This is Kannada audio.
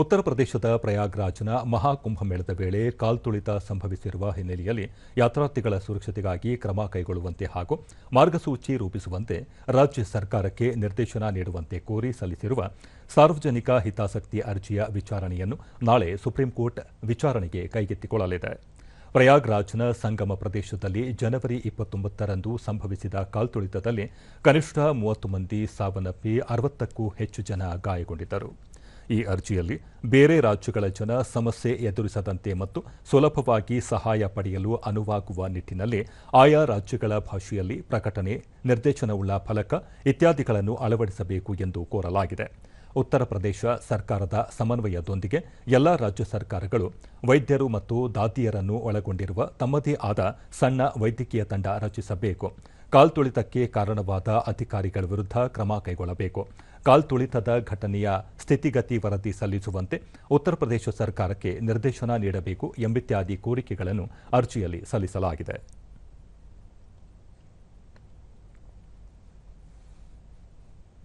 ಉತ್ತರ ಪ್ರದೇಶದ ಪ್ರಯಾಗ್ರಾಜ್ನ ಮಹಾಕುಂಭಮೇಳದ ವೇಳೆ ಕಾಲ್ತುಳಿತ ಸಂಭವಿಸಿರುವ ಹಿನ್ನೆಲೆಯಲ್ಲಿ ಯಾತ್ರಾರ್ಥಿಗಳ ಸುರಕ್ಷತೆಗಾಗಿ ಕ್ರಮ ಕೈಗೊಳ್ಳುವಂತೆ ಹಾಗೂ ಮಾರ್ಗಸೂಚಿ ರೂಪಿಸುವಂತೆ ರಾಜ್ಯ ಸರ್ಕಾರಕ್ಕೆ ನಿರ್ದೇಶನ ನೀಡುವಂತೆ ಕೋರಿ ಸಲ್ಲಿಸಿರುವ ಸಾರ್ವಜನಿಕ ಹಿತಾಸಕ್ತಿ ಅರ್ಜಿಯ ವಿಚಾರಣೆಯನ್ನು ನಾಳೆ ಸುಪ್ರೀಂಕೋರ್ಟ್ ವಿಚಾರಣೆಗೆ ಕೈಗೆತ್ತಿಕೊಳ್ಳಲಿದೆ. ಪ್ರಯಾಗ್ರಾಜ್ನ ಸಂಗಮ ಪ್ರದೇಶದಲ್ಲಿ ಜನವರಿ ಇಪ್ಪತ್ತೊಂಬತ್ತರಂದು ಸಂಭವಿಸಿದ ಕಾಲ್ತುಳಿತದಲ್ಲಿ ಕನಿಷ್ಠ ಮೂವತ್ತು ಮಂದಿ ಸಾವನ್ನಪ್ಪಿ ಅರವತ್ತಕ್ಕೂ ಹೆಚ್ಚು ಜನ ಗಾಯಗೊಂಡಿದ್ದರು. ಈ ಅರ್ಜಿಯಲ್ಲಿ ಬೇರೆ ರಾಜ್ಯಗಳ ಜನ ಸಮಸ್ಯೆ ಎದುರಿಸದಂತೆ ಮತ್ತು ಸುಲಭವಾಗಿ ಸಹಾಯ ಪಡೆಯಲು ಅನುವಾಗುವ ನಿಟ್ಟಿನಲ್ಲಿ ಆಯಾ ರಾಜ್ಯಗಳ ಭಾಷೆಯಲ್ಲಿ ಪ್ರಕಟಣೆ, ನಿರ್ದೇಶನವುಳ್ಳ ಫಲಕ ಇತ್ಯಾದಿಗಳನ್ನು ಅಳವಡಿಸಬೇಕು ಎಂದು ಕೋರಲಾಗಿದೆ. ಉತ್ತರ ಪ್ರದೇಶ ಸರ್ಕಾರದ ಸಮನ್ವಯದೊಂದಿಗೆ ಎಲ್ಲಾ ರಾಜ್ಯ ಸರ್ಕಾರಗಳು ವೈದ್ಯರು ಮತ್ತು ದಾದಿಯರನ್ನು ಒಳಗೊಂಡಿರುವ ತಮ್ಮದೇ ಆದ ಸಣ್ಣ ವೈದ್ಯಕೀಯ ತಂಡ ರಚಿಸಬೇಕು. ಕಾಲ್ತುಳಿತಕ್ಕೆ ಕಾರಣವಾದ ಅಧಿಕಾರಿಗಳ ವಿರುದ್ಧ ಕ್ರಮ ಕೈಗೊಳ್ಳಬೇಕು. ಕಾಲ್ತುಳಿತದ ಘಟನೆಯ ಸ್ಥಿತಿಗತಿ ವರದಿ ಸಲ್ಲಿಸುವಂತೆ ಉತ್ತರ ಪ್ರದೇಶ ಸರ್ಕಾರಕ್ಕೆ ನಿರ್ದೇಶನ ನೀಡಬೇಕು ಎಂಬಿತ್ಯಾದಿ ಕೋರಿಕೆಗಳನ್ನು ಅರ್ಜಿಯಲ್ಲಿ ಸಲ್ಲಿಸಲಾಗಿದೆ.